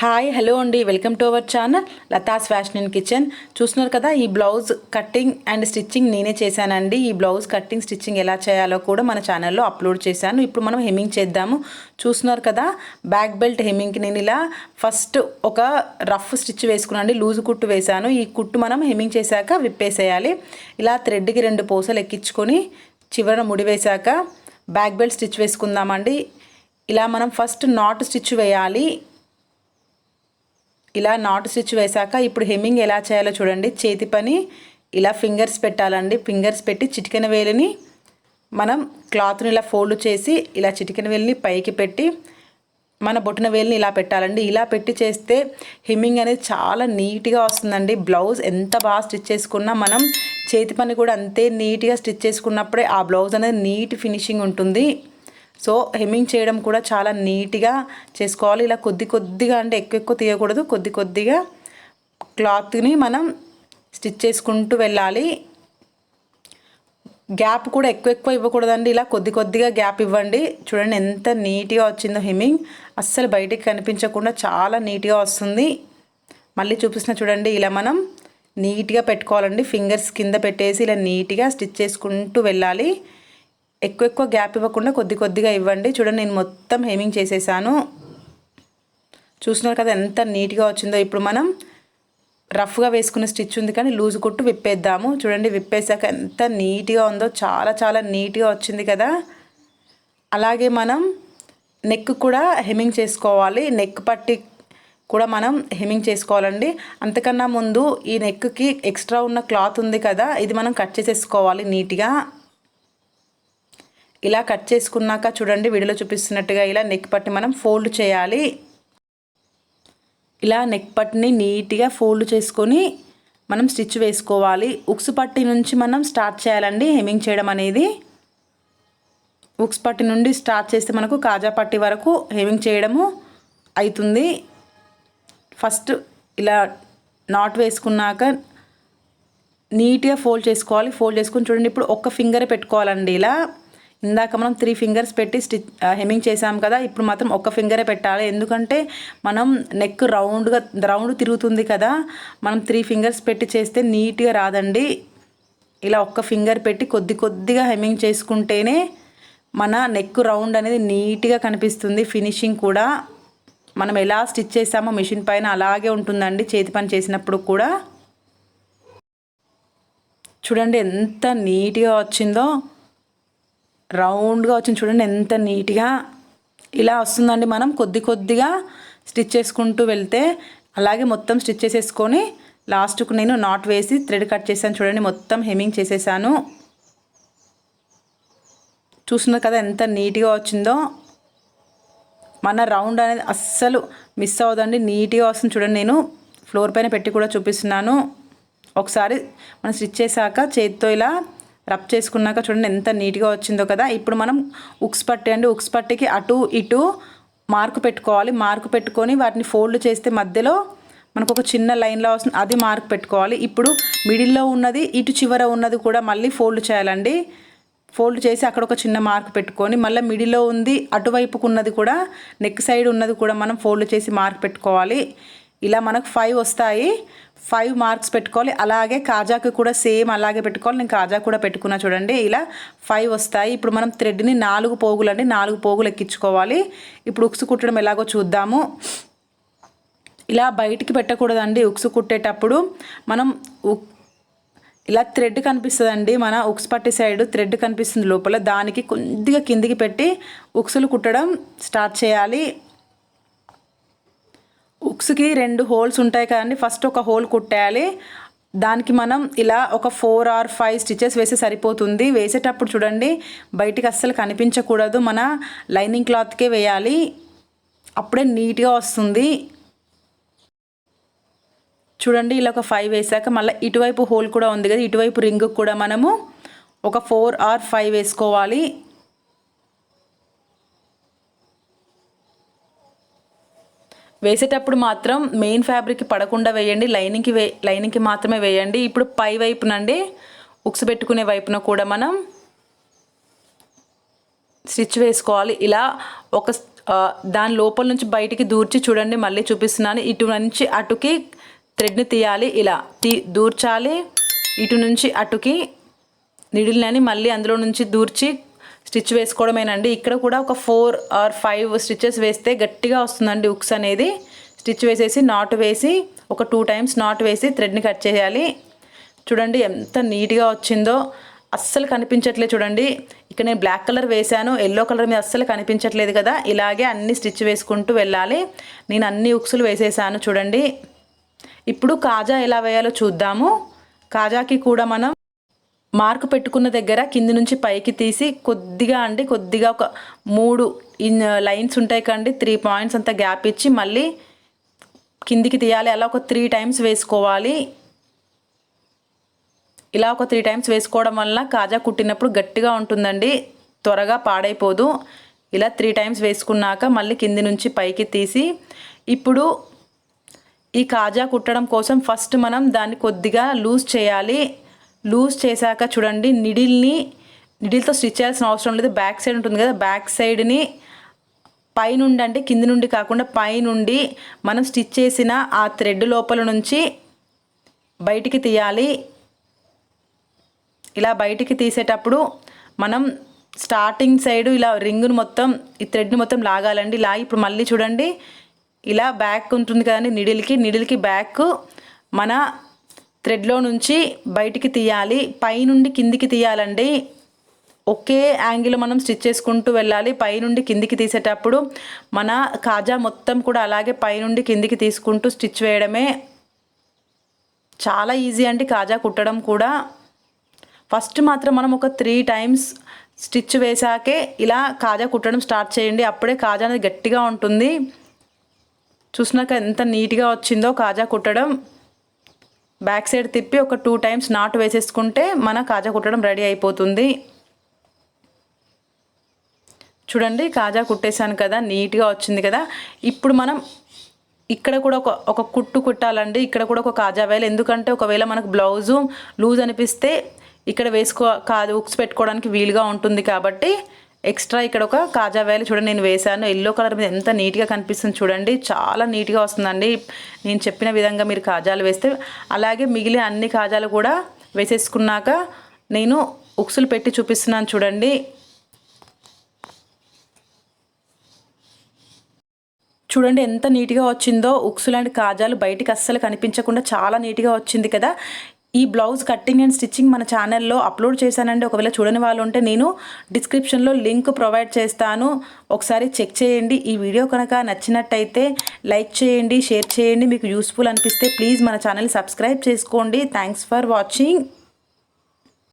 Hi hello అండి. Welcome to our channel Latha's fashion in kitchen చూస్తున్నారు కదా ఈ బ్లౌజ్ కటింగ్ అండ్ స్టిచ్చింగ్ నేనే చేశానండి. ఈ బ్లౌజ్ కటింగ్ స్టిచ్చింగ్ ఎలా చేయాలో కూడా మన ఛానల్లో అప్లోడ్ చేశాను. ఇప్పుడు మనం హెమ్మింగ్ చేద్దాము. చూస్తున్నారు కదా బ్యాక్ బెల్ట్ హెమ్మింగ్కి నేను ఇలా ఫస్ట్ ఒక రఫ్ స్టిచ్ వేసుకున్నాను లూజ్ కుట్టు వేశాను. ఈ కుట్టు మనం హెమ్మింగ్ చేశాక విప్పేసేయాలి. ఇలా థ్రెడ్కి రెండు పూసలు ఎక్కించుకొని చివరన ముడివేశాక బ్యాక్ బెల్ట్ స్టిచ్ వేసుకుందామండి. ఇలా మనం ఫస్ట్ నాట్ స్టిచ్ వేయాలి. ఇలా నాటు స్టిచ్ వేశాక ఇప్పుడు హెమ్మింగ్ ఎలా చేయాలో చూడండి. చేతి పని ఇలా ఫింగర్స్ పెట్టాలండి. ఫింగర్స్ పెట్టి చిటికెన వేలిని మనం క్లాత్ని ఇలా ఫోల్డ్ చేసి ఇలా చిటికెన వేలిని పైకి పెట్టి మన బొట్టిన వేలిని ఇలా పెట్టాలండి. ఇలా పెట్టి చేస్తే హిమ్మింగ్ అనేది చాలా నీట్గా వస్తుందండి. బ్లౌజ్ ఎంత బాగా స్టిచ్ చేసుకున్నా మనం చేతి పని కూడా అంతే నీట్గా స్టిచ్ చేసుకున్నప్పుడే ఆ బ్లౌజ్ అనేది నీట్ ఫినిషింగ్ ఉంటుంది. సో హెమ్మింగ్ చేయడం కూడా చాలా నీట్గా చేసుకోవాలి. ఇలా కొద్ది కొద్దిగా అంటే ఎక్కువ ఎక్కువ తీయకూడదు. కొద్ది కొద్దిగా క్లాత్ని మనం స్టిచ్ చేసుకుంటూ వెళ్ళాలి. గ్యాప్ కూడా ఎక్కువ ఎక్కువ ఇవ్వకూడదండి. ఇలా కొద్ది కొద్దిగా గ్యాప్ ఇవ్వండి. చూడండి ఎంత నీట్గా వచ్చిందో హెమ్మింగ్. అస్సలు బయటికి కనిపించకుండా చాలా నీట్గా వస్తుంది. మళ్ళీ చూపిస్తున్న చూడండి ఇలా మనం నీట్గా పెట్టుకోవాలండి. ఫింగర్స్ కింద పెట్టేసి ఇలా నీట్గా స్టిచ్ చేసుకుంటూ వెళ్ళాలి. ఎక్కువ ఎక్కువ గ్యాప్ ఇవ్వకుండా కొద్ది కొద్దిగా ఇవ్వండి. చూడండి నేను మొత్తం హెమింగ్ చేసేసాను. చూస్తున్నారు కదా ఎంత నీట్గా వచ్చిందో. ఇప్పుడు మనం రఫ్గా వేసుకున్న స్టిచ్ ఉంది కానీ లూజ్ కుట్టు విప్పేద్దాము. చూడండి విప్పేసాక ఎంత నీట్గా ఉందో. చాలా చాలా నీట్గా వచ్చింది కదా. అలాగే మనం నెక్ కూడా హెమింగ్ చేసుకోవాలి. నెక్ పట్టి కూడా మనం హెమింగ్ చేసుకోవాలండి. అంతకన్నా ముందు ఈ నెక్కి ఎక్స్ట్రా ఉన్న క్లాత్ ఉంది కదా ఇది మనం కట్ చేసేసుకోవాలి నీట్గా. ఇలా కట్ చేసుకున్నాక చూడండి వీడియోలో చూపిస్తున్నట్టుగా ఇలా నెక్ పట్టి మనం ఫోల్డ్ చేయాలి. ఇలా నెక్ పట్టిని నీట్గా ఫోల్డ్ చేసుకొని మనం స్టిచ్ వేసుకోవాలి. ఉక్స్ పట్టి నుంచి మనం స్టార్ట్ చేయాలండి హెమ్మింగ్ చేయడం అనేది. ఉక్స్ పట్టి నుండి స్టార్ట్ చేస్తే మనకు కాజా పట్టి వరకు హెమింగ్ చేయడము అవుతుంది ఫస్ట్ ఇలా నాట్ వేసుకున్నాక నీట్గా ఫోల్డ్ చేసుకోవాలి. ఫోల్డ్ చేసుకుని చూడండి ఇప్పుడు ఒక్క ఫింగర్ పెట్టుకోవాలండి ఇలా. ఇందాక మనం త్రీ ఫింగర్స్ పెట్టి స్టిచ్ హెమ్మింగ్ చేసాం కదా ఇప్పుడు మాత్రం ఒక్క ఫింగరే పెట్టాలి. ఎందుకంటే మనం నెక్ రౌండ్గా రౌండ్ తిరుగుతుంది కదా మనం త్రీ ఫింగర్స్ పెట్టి చేస్తే నీట్గా రాదండి. ఇలా ఒక్క ఫింగర్ పెట్టి కొద్ది కొద్దిగా హెమ్మింగ్ చేసుకుంటేనే మన నెక్ రౌండ్ అనేది నీట్గా కనిపిస్తుంది. ఫినిషింగ్ కూడా మనం ఎలా స్టిచ్ చేసామో మిషన్ పైన అలాగే ఉంటుందండి చేతి పని చేసినప్పుడు కూడా. చూడండి ఎంత నీట్గా వచ్చిందో. రౌండ్గా వచ్చింది చూడండి ఎంత నీట్గా ఇలా వస్తుందండి మనం. కొద్ది కొద్దిగా స్టిచ్ చేసుకుంటూ వెళ్తే అలాగే మొత్తం స్టిచ్ చేసేసుకొని లాస్ట్కు నేను నాట్ వేసి థ్రెడ్ కట్ చేశాను చూడండి మొత్తం హెమింగ్ చేసేసాను. చూస్తున్నారు కదా ఎంత నీట్గా వచ్చిందో. మన రౌండ్ అనేది అస్సలు మిస్ అవ్వదండి. నీట్గా వస్తుంది చూడండి నేను. ఫ్లోర్ పైన పెట్టి కూడా చూపిస్తున్నాను. ఒకసారి మనం స్టిచ్ చేశాక చేతితో ఇలా రబ్ చేసుకున్నాక చూడండి ఎంత నీట్గా వచ్చిందో కదా. ఇప్పుడు మనం ఉక్స్ పట్టి అండి ఉక్స్ పట్టికి అటు ఇటు మార్కు పెట్టుకోవాలి. మార్కు పెట్టుకొని వాటిని ఫోల్డ్ చేస్తే మధ్యలో మనకు ఒక చిన్న లైన్లో వస్తుంది. అది మార్క్ పెట్టుకోవాలి. ఇప్పుడు మిడిల్లో ఉన్నది ఇటు చివర ఉన్నది కూడా మళ్ళీ ఫోల్డ్ చేయాలండి. ఫోల్డ్ చేసి అక్కడ ఒక చిన్న మార్క్ పెట్టుకొని మళ్ళీ మిడిల్లో ఉంది అటువైపుకు ఉన్నది కూడా నెక్ సైడ్ ఉన్నది కూడా మనం ఫోల్డ్ చేసి మార్క్ పెట్టుకోవాలి. ఇలా మనకు ఫైవ్ వస్తాయి. ఫైవ్ మార్క్స్ పెట్టుకోవాలి. అలాగే కాజాకి కూడా సేమ్ అలాగే పెట్టుకోవాలి. నేను కాజా కూడా పెట్టుకున్నా చూడండి. ఇలా ఫైవ్ వస్తాయి. ఇప్పుడు మనం థ్రెడ్ని నాలుగు పోగులు అండి నాలుగు పోగులు ఎక్కించుకోవాలి. ఇప్పుడు ఉక్సు కుట్టడం ఎలాగో చూద్దాము. ఇలా బయటికి పెట్టకూడదండి. ఉక్సు కుట్టేటప్పుడు మనం ఇలా థ్రెడ్ కనిపిస్తుందండి. మన ఉక్స్ పట్టి సైడ్ థ్రెడ్ కనిపిస్తుంది లోపల. దానికి కొద్దిగా కిందికి పెట్టి ఉక్సులు కుట్టడం స్టార్ట్ చేయాలి. హుక్స్కి రెండు హోల్స్ ఉంటాయి కదండి. ఫస్ట్ ఒక హోల్ కుట్టేయాలి. దానికి మనం ఇలా ఒక ఫోర్ ఆర్ ఫైవ్ స్టిచెస్ వేస్తే సరిపోతుంది. వేసేటప్పుడు చూడండి బయటికి అస్సలు కనిపించకూడదు. మన లైనింగ్ క్లాత్కే వేయాలి. అప్పుడే నీట్గా వస్తుంది. చూడండి ఇలా ఒక ఫైవ్ వేసాక మళ్ళీ ఇటువైపు హోల్ కూడా ఉంది కదా ఇటువైపు రింగ్ కూడా మనము ఒక ఫోర్ ఆర్ ఫైవ్ వేసుకోవాలి. వేసేటప్పుడు మాత్రం మెయిన్ ఫ్యాబ్రిక్ పడకుండా వేయండి లైనింగ్కి వే లైనింగ్కి మాత్రమే వేయండి. ఇప్పుడు పై వైపునండి ఉక్స్ పెట్టుకునే వైపున కూడా మనం స్టిచ్ వేసుకోవాలి. ఇలా ఒక దాని లోపల నుంచి బయటికి దూర్చి చూడండి మళ్ళీ చూపిస్తున్నాను. ఇటు నుంచి అటుకి థ్రెడ్ని తీయాలి ఇలా తీ దూర్చాలి. ఇటు నుంచి అటుకి నిడిల్ని మళ్ళీ అందులో నుంచి దూర్చి స్టిచ్ వేసుకోవడమేనండి. ఇక్కడ కూడా ఒక ఫోర్ ఆర్ ఫైవ్ స్టిచెస్ వేస్తే గట్టిగా వస్తుందండి ఉక్స్ అనేది. స్టిచ్ వేసేసి నాట్ వేసి ఒక టూ టైమ్స్ నాట్ వేసి థ్రెడ్ని కట్ చేయాలి. చూడండి ఎంత నీట్గా వచ్చిందో. అస్సలు కనిపించట్లేదు చూడండి. ఇక్కడ నేను బ్లాక్ కలర్ వేశాను. ఎల్లో కలర్ మీద అస్సలు కనిపించట్లేదు కదా. ఇలాగే అన్ని స్టిచ్ వేసుకుంటూ వెళ్ళాలి. నేను అన్ని ఉక్సులు వేసేసాను చూడండి. ఇప్పుడు కాజా ఎలా వేయాలో చూద్దాము. కాజాకి కూడా మనం మార్కు పెట్టుకున్న దగ్గర కింది నుంచి పైకి తీసి కొద్దిగా అండి కొద్దిగా ఒక మూడు ఇన్ uh, లైన్స్ ఉంటాయి కండి త్రీ పాయింట్స్ అంతా గ్యాప్ ఇచ్చి మళ్ళీ కిందికి తీయాలి. అలా ఒక త్రీ టైమ్స్ వేసుకోవాలి. ఇలా ఒక త్రీ టైమ్స్ వేసుకోవడం వల్ల కాజా కుట్టినప్పుడు గట్టిగా ఉంటుందండి త్వరగా పాడైపోదు. ఇలా త్రీ టైమ్స్ వేసుకున్నాక మళ్ళీ కింది నుంచి పైకి తీసి ఇప్పుడు ఈ కాజా కుట్టడం కోసం ఫస్ట్ మనం దాన్ని కొద్దిగా లూజ్ చేయాలి. లూజ్ చేశాక చూడండి నిడిల్ని నిడిల్తో స్టిచ్ చేయాల్సిన అవసరం లేదు. బ్యాక్ సైడ్ ఉంటుంది కదా బ్యాక్ సైడ్ని పైనుండి అంటే కింది నుండి కాకుండా పైనుండి మనం స్టిచ్ చేసిన ఆ థ్రెడ్ లోపల నుంచి బయటికి తీయాలి. ఇలా బయటికి తీసేటప్పుడు మనం స్టార్టింగ్ సైడ్ ఇలా రింగును మొత్తం ఈ థ్రెడ్ని మొత్తం లాగాలండి. లాగి ఇప్పుడు మళ్ళీ చూడండి ఇలా బ్యాక్ ఉంటుంది కదండి నిడిల్కి నిడిల్కి బ్యాక్ మన థ్రెడ్లో నుంచి బయటికి తీయాలి పైనుండి కిందికి తీయాలండి. ఒకే యాంగిల్ మనం స్టిచ్ చేసుకుంటూ వెళ్ళాలి. పైనుండి కిందికి తీసేటప్పుడు మన కాజా మొత్తం కూడా అలాగే పైనుండి కిందికి తీసుకుంటూ స్టిచ్ వేయడమే చాలా ఈజీ అండి కాజా కుట్టడం కూడా. ఫస్ట్ మాత్రం మనం ఒక త్రీ టైమ్స్ స్టిచ్ వేసాకే ఇలా కాజా కుట్టడం స్టార్ట్ చేయండి. అప్పుడే కాజా అనేది గట్టిగా ఉంటుంది. చూసినాక ఎంత నీట్గా వచ్చిందో కాజా కుట్టడం. బ్యాక్ సైడ్ తిప్పి ఒక టూ టైమ్స్ నాటు వేసేసుకుంటే మన కాజా కుట్టడం రెడీ అయిపోతుంది. చూడండి కాజా కుట్టేశాను కదా నీట్గా వచ్చింది కదా. ఇప్పుడు మనం ఇక్కడ కూడా ఒక ఒక కుట్టు కుట్టాలండి. ఇక్కడ కూడా ఒక కాజా వేయాలి ఎందుకంటే ఒకవేళ మనకు బ్లౌజు లూజ్ అనిపిస్తే ఇక్కడ వేసుకో కాదు ఉక్స్ పెట్టుకోవడానికి వీలుగా ఉంటుంది కాబట్టి ఎక్స్ట్రా ఇక్కడ ఒక కాజా వేలు చూడండి నేను వేశాను. ఎల్లో కలర్ మీద ఎంత నీట్గా కనిపిస్తుంది చూడండి. చాలా నీట్గా వస్తుందండి. నేను చెప్పిన విధంగా మీరు కాజాలు వేస్తే అలాగే మిగిలిన అన్ని కాజాలు కూడా వేసేసుకున్నాక నేను ఉక్సులు పెట్టి చూపిస్తున్నాను చూడండి. చూడండి ఎంత నీట్గా వచ్చిందో. ఉక్సు లాంటి కాజాలు బయటికి అస్సలు కనిపించకుండా చాలా నీట్గా వచ్చింది కదా. ఈ బ్లౌజ్ కట్టింగ్ అండ్ స్టిచ్చింగ్ మన ఛానల్లో అప్లోడ్ చేశానండి. ఒకవేళ చూడని వాళ్ళు ఉంటే నేను డిస్క్రిప్షన్లో లింక్ ప్రొవైడ్ చేస్తాను. ఒకసారి చెక్ చేయండి. ఈ వీడియో కనుక నచ్చినట్టయితే లైక్ చేయండి షేర్ చేయండి. మీకు యూస్ఫుల్ అనిపిస్తే ప్లీజ్ మన ఛానల్ సబ్స్క్రైబ్ చేసుకోండి. Thanks for watching